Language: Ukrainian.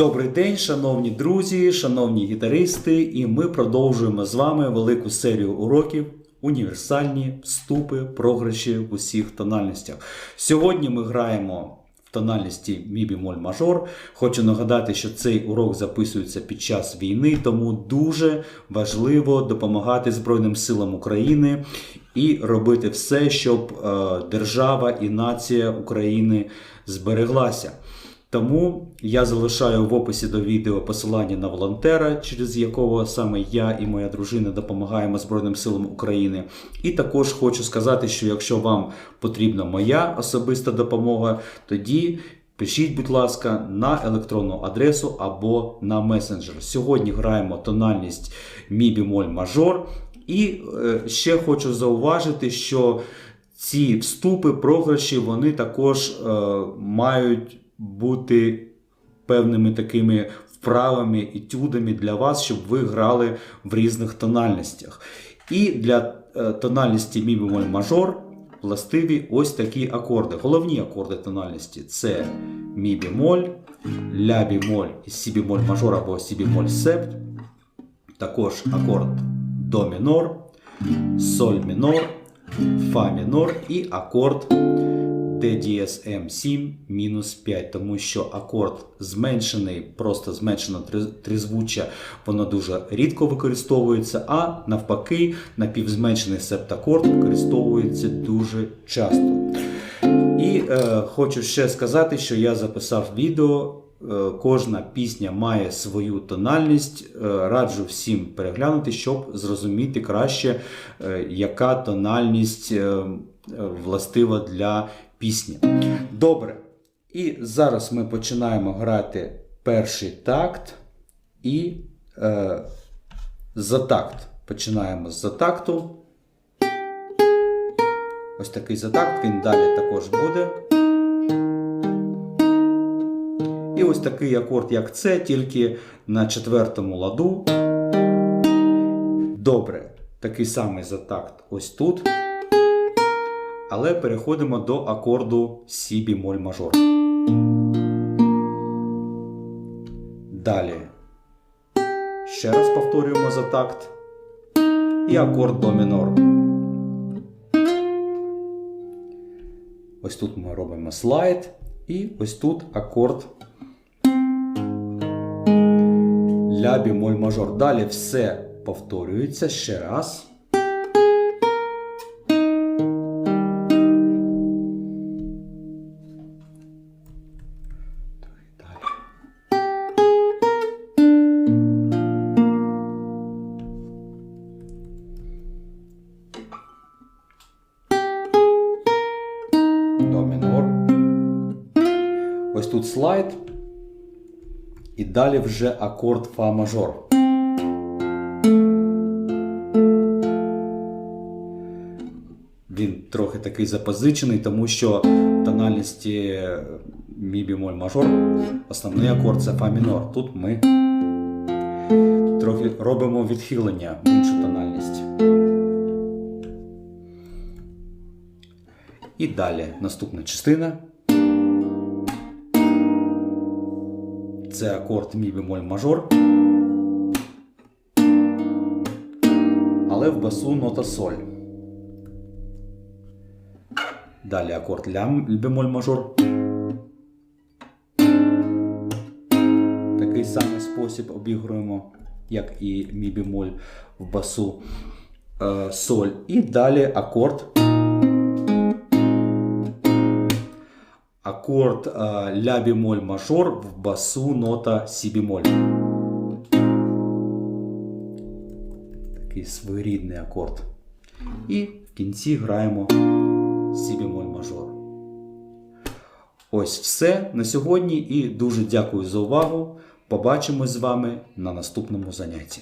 Добрий день, шановні друзі, шановні гітаристи, і ми продовжуємо з вами велику серію уроків універсальні вступи, програші в усіх тональностях. Сьогодні ми граємо в тональності мі бемоль мажор. Хочу нагадати, що цей урок записується під час війни, тому дуже важливо допомагати Збройним силам України і робити все, щоб е, держава і нація України збереглася. Тому я залишаю в описі до відео посилання на волонтера, через якого саме я і моя дружина допомагаємо Збройним силам України. І також хочу сказати, що якщо вам потрібна моя особиста допомога, тоді пишіть, будь ласка, на електронну адресу або на месенджер. Сьогодні граємо тональність мі бемоль мажор. І е, ще хочу зауважити, що ці вступи, програші, вони також е, мають бути певними такими вправами, етюдами для вас, щоб ви грали в різних тональностях. І для е, тональності мі бемоль мажор властиві ось такі акорди. Головні акорди тональності це мі бемоль, ля бемоль і сі бемоль мажор або сі бемоль септ. Також акорд до мінор, соль мінор, фа мінор і акорд D дієс М7 мінус 5, тому що акорд зменшений, просто зменшено три- тризвуччя, воно дуже рідко використовується, а навпаки, напівзменшений септакорд використовується дуже часто. І е, хочу ще сказати, що я записав відео. е, Кожна пісня має свою тональність. Е, Раджу всім переглянути, щоб зрозуміти краще, е, яка тональність властива для пісні. Добре. І зараз ми починаємо грати перший такт і е, за такт. Починаємо з затакту. Ось такий затакт, він далі також буде. І ось такий акорд, як це, тільки на четвертому ладу. Добре, такий самий затакт ось тут. Але переходимо до акорду Сі бемоль мажор. Далі. Ще раз повторюємо затакт. І акорд до мінор. Ось тут ми робимо слайд. І ось тут акорд ля бемоль мажор. Далі все повторюється ще раз. Тут слайд. І далі вже акорд Фа мажор. Він трохи такий запозичений, тому що в тональності мі бемоль мажор основний акорд це Фа мінор. Тут ми трохи робимо відхилення в іншу тональність. І далі наступна частина. Це акорд мі бемоль мажор. Але в басу нота соль. Далі акорд ля бемоль мажор. Такий самий спосіб обігруємо, як і мі бемоль в басу е, соль. І далі акорд. Акорд е, ля бемоль мажор в басу нота сі бемоль. Такий своєрідний акорд. І в кінці граємо сі бемоль мажор. Ось все на сьогодні і дуже дякую за увагу. Побачимось з вами на наступному занятті.